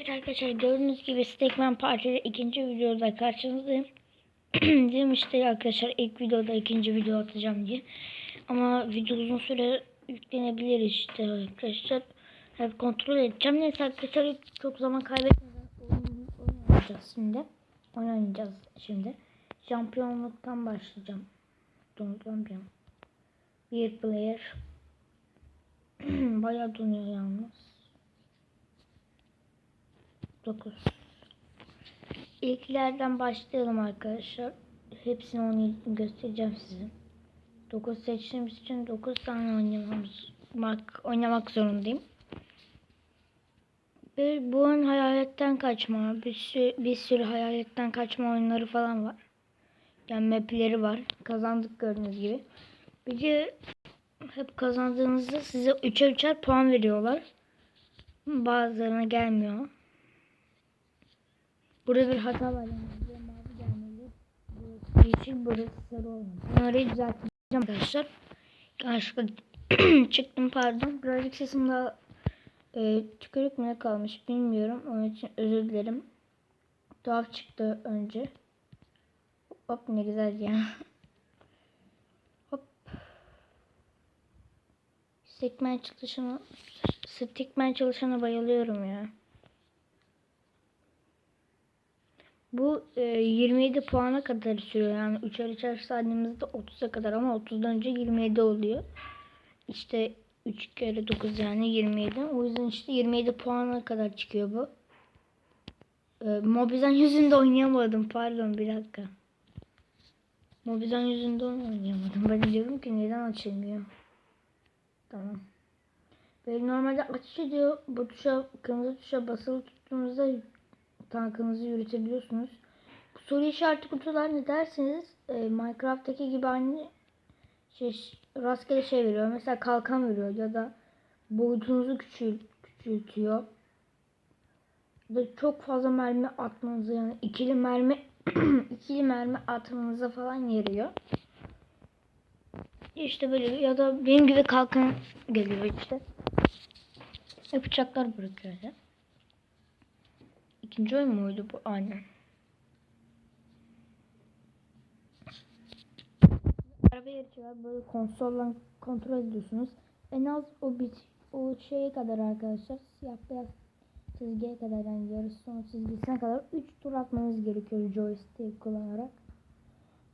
Evet arkadaşlar gördüğünüz gibi Stickman Parti'de ikinci videoda karşınızdayım. Demişti arkadaşlar ilk videoda ikinci video atacağım diye. Ama video uzun süre yüklenebilir işte arkadaşlar. Hep kontrol edeceğim. Neyse arkadaşlar çok zaman kaybetmeden oynayacağız şimdi. Oynayacağız şimdi. Şampiyonluktan başlayacağım. Donutamıyorum. Bir player. Bayağı donuyor yalnız. 9 İlklerden başlayalım arkadaşlar. Hepsini onu göstereceğim size. 9 seçtiğimiz için 9 tane oynamak, oynamak zorundayım. Bir, bu oyun hayaletten kaçma. Bir sürü, bir sürü hayaletten kaçma oyunları falan var. Yani mapleri var. Kazandık gördüğünüz gibi. Bir de hep kazandığınızda size 3'e 3'er puan veriyorlar. Bazılarına gelmiyor. Burada bir hata var yani. Buraya mavi gelmeli. Burası yeşil, burası sarı olmalı. Bunları düzelteceğim arkadaşlar. Yanlışlıkla çıktım pardon. Birazcık sesim daha e, tükürük mü kalmış bilmiyorum. Onun için özür dilerim. Tuhaf çıktı önce. Hop ne güzel ya. Hop. Stickman çalışana Stickman çalışana bayılıyorum ya. Bu e, 27 puana kadar sürüyor. Yani 3'er 3'er saatliğimizde 30'a kadar ama 30'dan önce 27 oluyor. İşte 3 kere 9 yani 27. O yüzden işte 27 puana kadar çıkıyor bu. E, Mobizan yüzünde oynayamadım. Pardon bir dakika. Mobizan yüzünde oynayamadım. Ben diyorum ki neden açılmıyor. Tamam. Böyle normalde açı diyor. Bu tuşa kırmızı tuşa basılı tuttuğunuzda tankınızı yürütebiliyorsunuz. Bu soru işareti kutular ne derseniz e, Minecraft'taki gibi aynı şey rastgele şey veriyor. Mesela kalkan veriyor ya da boyutunuzu küçül, küçültüyor. Da çok fazla mermi atmanızı yani ikili mermi ikili mermi atmanıza falan yarıyor. İşte böyle ya da benim gibi kalkan geliyor işte. Yapacaklar bırakıyor ya. İkinci oyun muydu bu? Aynen. Araba yarışı var. Böyle konsolla kontrol ediyorsunuz. En az o bit o şeye kadar arkadaşlar siyah beyaz çizgiye kadar yani yarış sonu çizgisine kadar 3 tur atmanız gerekiyor joystick kullanarak.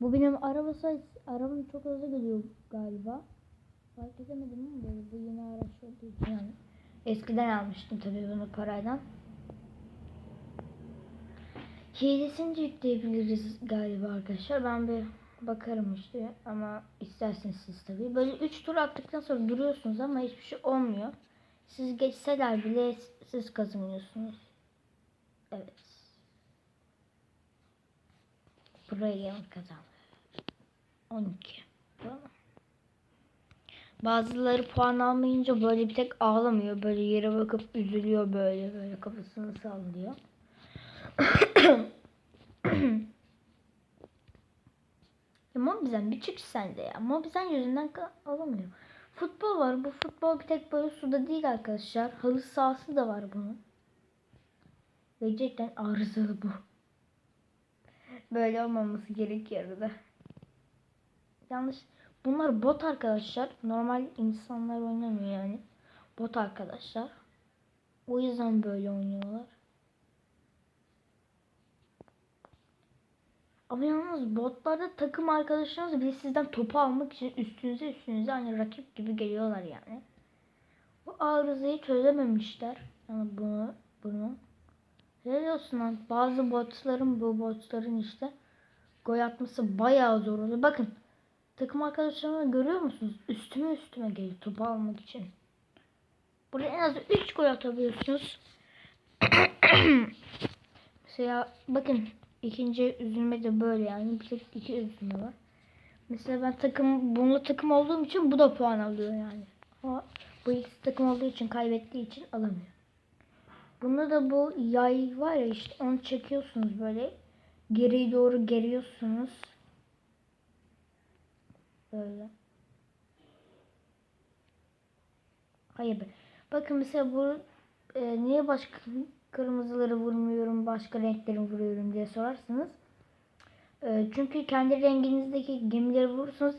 Bu benim araba sayısı arabam çok hızlı gidiyor galiba. Fark edemedim ama böyle bu yeni araç olduğu için yani. Eskiden almıştım tabii bunu parayla. Hilesini yükleyebiliriz galiba arkadaşlar. Ben bir bakarım işte ama isterseniz siz tabii. Böyle 3 tur attıktan sonra duruyorsunuz ama hiçbir şey olmuyor. Siz geçseler bile siz kazanıyorsunuz. Evet. Buraya kazan. 12. Tamam. Bazıları puan almayınca böyle bir tek ağlamıyor. Böyle yere bakıp üzülüyor böyle. Böyle kafasını sallıyor. ya Mobizem bir çık sen de ya. Mobizem yüzünden alamıyor. Futbol var. Bu futbol bir tek böyle suda değil arkadaşlar. Halı sahası da var bunun. Ve cidden arızalı bu. Böyle olmaması gerekiyor da. Yanlış. Bunlar bot arkadaşlar. Normal insanlar oynamıyor yani. Bot arkadaşlar. O yüzden böyle oynuyorlar. Ama yalnız botlarda takım arkadaşlarınız bile sizden topu almak için üstünüze üstünüze hani rakip gibi geliyorlar yani. Bu arızayı çözememişler. Yani bunu bunu. Ne diyorsun lan? Bazı botların bu botların işte gol atması bayağı zor oluyor. Bakın takım arkadaşlarımı görüyor musunuz? Üstüme üstüme geliyor topu almak için. Buraya en az 3 gol atabiliyorsunuz. Mesela bakın İkinci üzülme de böyle yani. Bir tek iki üzülme var. Mesela ben takım bununla takım olduğum için bu da puan alıyor yani. Ama bu ikisi takım olduğu için kaybettiği için alamıyor. Bunda da bu yay var ya işte onu çekiyorsunuz böyle. Geriye doğru geriyorsunuz. Böyle. Hayır be. Bakın mesela bu e, niye başka kırmızıları vurmuyorum başka renkleri vuruyorum diye sorarsanız. e, çünkü kendi renginizdeki gemileri vurursanız,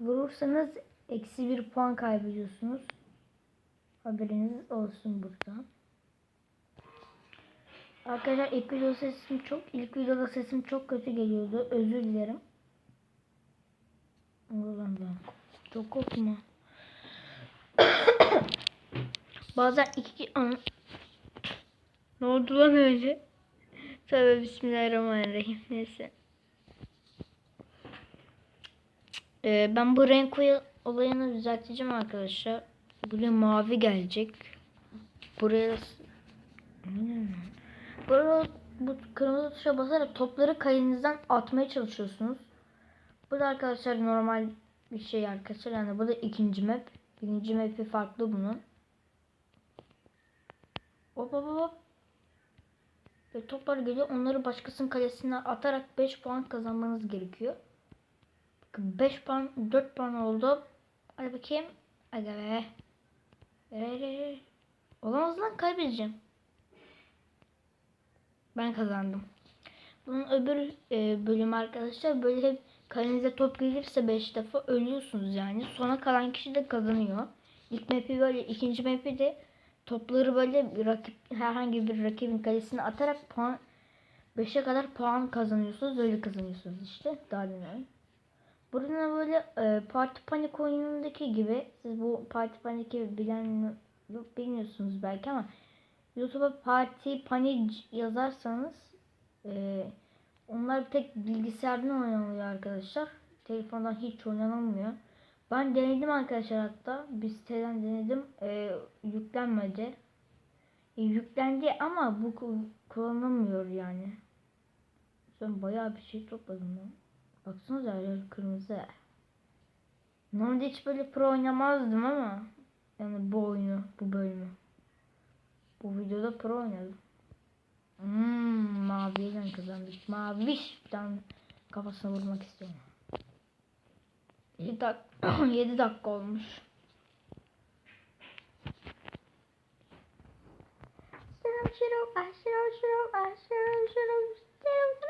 vurursanız eksi bir puan kaybediyorsunuz. Haberiniz olsun burada. Arkadaşlar ilk video sesim çok ilk videoda sesim çok kötü geliyordu. Özür dilerim. Ulan ben çok korkma. Bazen iki an ne oldu lan öyle? Tövbe bismillahirrahmanirrahim. Neyse. Ee, ben bu renk olayını düzelteceğim arkadaşlar. Buraya mavi gelecek. Buraya Hmm. Buraya bu kırmızı tuşa basarak topları kayınızdan atmaya çalışıyorsunuz. Bu da arkadaşlar normal bir şey arkadaşlar. Yani bu da ikinci map. Birinci map'i farklı bunun. Hop hop hop. Ve toplar geliyor. Onları başkasının kalesine atarak 5 puan kazanmanız gerekiyor. Bakın 5 puan 4 puan oldu. Hadi bakayım. Aga be. Olamaz lan kaybedeceğim. Ben kazandım. Bunun öbür e, bölümü arkadaşlar böyle hep kalenize top gelirse 5 defa ölüyorsunuz yani. Sona kalan kişi de kazanıyor. İlk map'i böyle ikinci map'i de topları böyle bir rakip herhangi bir rakibin kalesine atarak puan 5'e kadar puan kazanıyorsunuz. Öyle kazanıyorsunuz işte. Daha dinleyin. Burada böyle e, Party Panic oyunundaki gibi siz bu Party Panic'i bilen bilmiyorsunuz belki ama YouTube'a Party Panic yazarsanız e, onlar tek bilgisayardan oynanıyor arkadaşlar. Telefondan hiç oynanamıyor. Ben denedim arkadaşlar hatta. Bir siteden denedim. E, yüklenmedi. E, yüklendi ama bu ku- kullanılmıyor yani. Son bayağı bir şey topladım ben. Baksanıza kırmızı. Normalde hiç böyle pro oynamazdım ama yani bu oyunu, bu bölümü. Bu videoda pro oynadım. Hmm, maviyle kazandık. Mavişten kafasına vurmak istiyorum. 7 dakika, 7 dakika olmuş.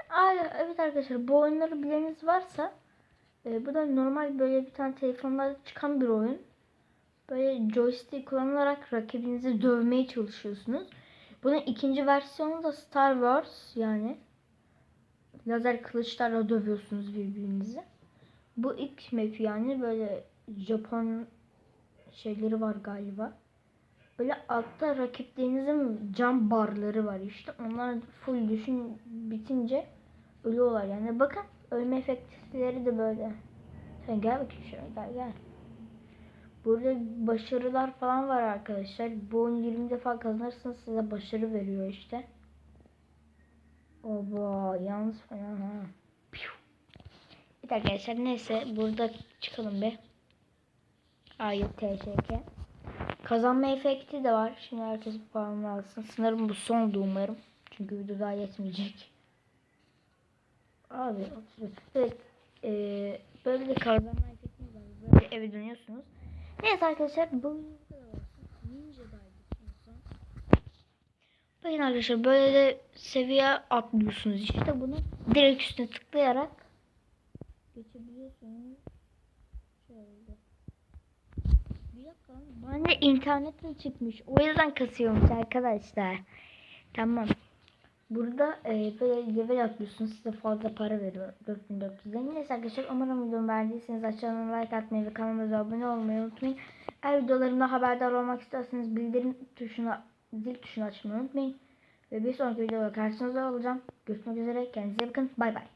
Ay, Evet arkadaşlar bu oyunları bileniniz varsa e, bu da normal böyle bir tane telefonlarda çıkan bir oyun. Böyle joystick kullanılarak rakibinizi dövmeye çalışıyorsunuz. Bunun ikinci versiyonu da Star Wars yani. Lazer kılıçlarla dövüyorsunuz birbirinizi. Bu ilk map yani böyle Japon şeyleri var galiba. Böyle altta rakiplerinizin cam barları var işte. Onlar full düşün bitince ölüyorlar yani. Bakın ölme efektleri de böyle. Sen gel bakayım şuraya gel gel. Burada başarılar falan var arkadaşlar. Bu oyunu 20 defa kazanırsanız size başarı veriyor işte. Oba yalnız falan ha. Piu. Evet arkadaşlar neyse burada çıkalım bir. Ayı TŞK. Kazanma efekti de var. Şimdi herkes puanını alsın. Sanırım bu sondu umarım. Çünkü video daha yetmeyecek. Abi. Evet. Ee, böyle bir kazanma efektiniz var. Böyle eve dönüyorsunuz. Neyse arkadaşlar bu. Bakın arkadaşlar böyle de seviye atlıyorsunuz işte bunu direkt üstüne tıklayarak geçebiliyorsunuz. Şöyle. Bir dakika. Ben de internetten çıkmış. O yüzden kasıyormuş arkadaşlar. Tamam. Burada e, böyle level atlıyorsunuz. Size fazla para veriyor. 4400 Neyse arkadaşlar umarım videomu beğendiyseniz aşağıdan like atmayı ve kanalımıza abone olmayı unutmayın. Eğer videolarımda haberdar olmak isterseniz bildirim tuşuna zil tuşunu açmayı unutmayın. Ve bir sonraki videoda karşınızda olacağım. Görüşmek üzere. Kendinize bakın. Bay bay.